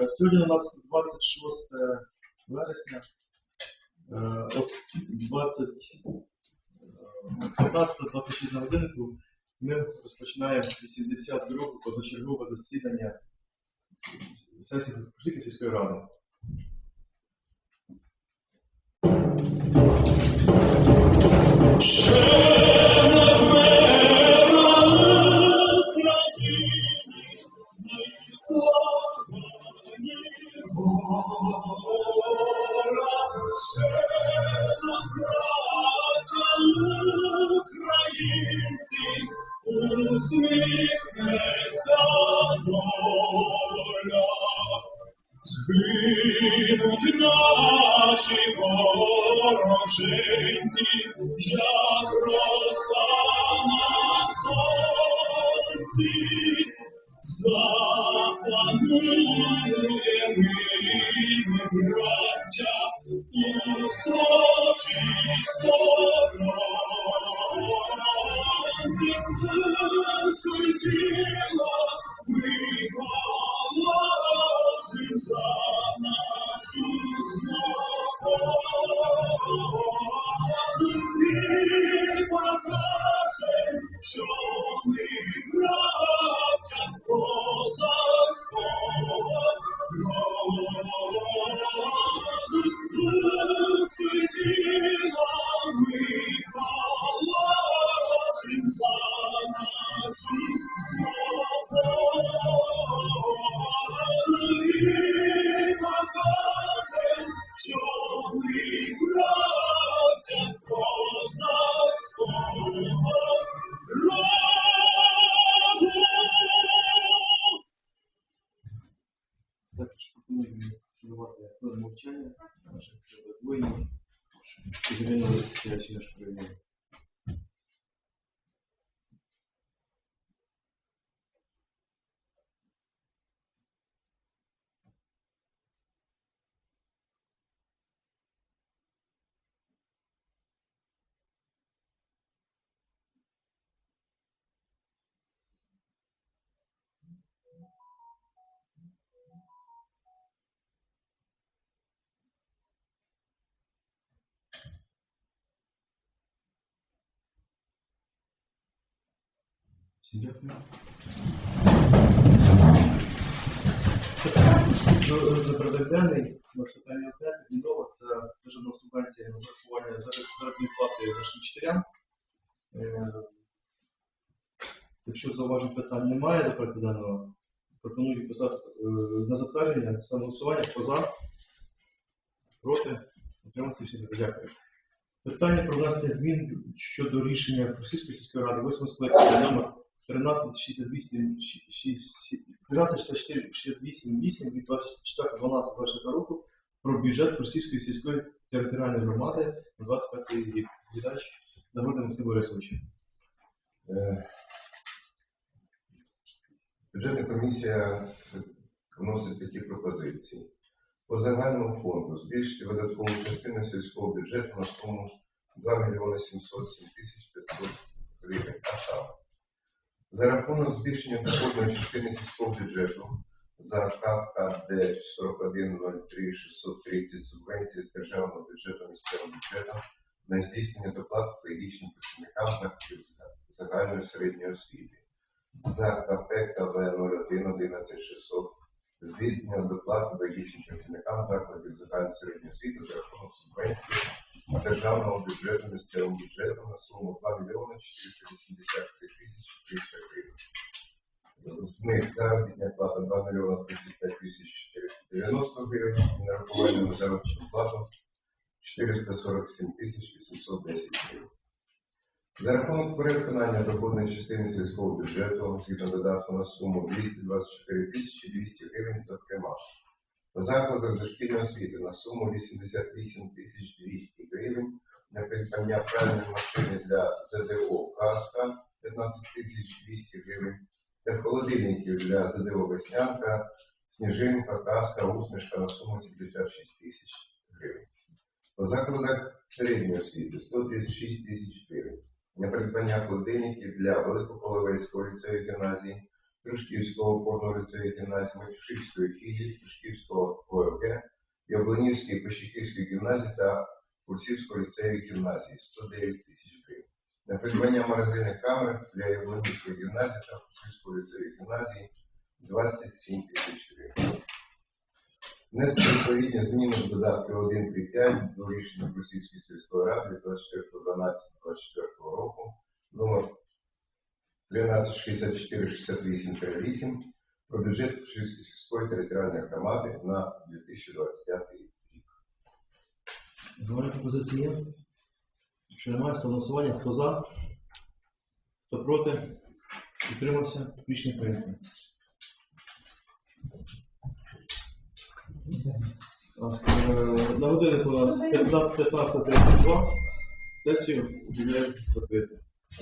Е, Сьогодні у нас 26 вересня. Е, От 20, е, 15-26 на годинку ми розпочинаємо 82 позачергове засідання сесії сільської ради. Усміхнеться доля, Згинуть наші вороженьки, як роса на сонці, запанує ми, браття, свободу. І мовчання. Наших воїнів, які загинули в дякую. За порядок денний, наш питання відомо, це державна субвенція на зарахування заробітної плати нашим вчителям. Е, Якщо зауважень питань немає до порядку пропоную відписати е, на затвердження, саме голосування, хто за, проти, утриматися всі дякую. Питання про внесення змін щодо рішення Російської сільської ради 8 скликання номер 1368 1364 від 24.12.24 року про бюджет Російської сільської територіальної громади на 25 рік. Віддач Нагорний Максим Борисович. Е, Бюджетна комісія вносить такі пропозиції. По загальному фонду збільшити видаткову частину сільського бюджету на суму 2 мільйони 707 тисяч 500 гривень. А саме, за рахунок збільшення доходної частини сільського бюджету за ККД 4103 630 субвенції з державного бюджету місцевим бюджетом на здійснення доплат педагогічним працівникам закладів загальної середньої освіти. За КП КВ 01 11600 здійснення доплат педагогічним працівникам закладів загальної середньої освіти за рахунок субвенції державного бюджету місцевим бюджетом на суму 2 мільйони 483 тисячі 300 гривень. З них заробітна плата 2 мільйони 35 тисяч 490 гривень, нарахування на заробітну плату 447 тисяч 810 гривень. За рахунок перевиконання доходної частини сільського бюджету, згідно додатку на суму 224 тисячі 200 гривень, зокрема, по закладах дошкільної освіти на суму 88 тисяч 200 гривень, на придбання пральної машини для ЗДО «Каска» 15 тисяч 200 гривень, та холодильників для ЗДО «Веснянка», «Сніжинка», «Каска», «Усмішка» на суму 76 тисяч гривень. По закладах середньої освіти 136 тисяч гривень. На придбання холодильників для Великополовецького ліцею гімназії Трушківського ліцею гімназії, Матюшівської філії, Трушківського ОФГ, Яблонівської, Пощеківської гімназії та Курсівського ліцею гімназії 109 тисяч гривень. На придбання морозильних камер для Яблонівської гімназії та Курсівського ліцею гімназії 27 тисяч гривень. Внести відповідні зміни в додатки 1, 3, 5 до рішення Курсівської сільської ради 24.12.24 року номер 1364-68-8 про бюджет сільської територіальної громади на 2025 рік. Немає пропозиції? Якщо немає, голосування. Хто за? Хто проти? Утримався? Рішення прийнято. На годиннику у нас 15.32. Сесію об'являю закритою.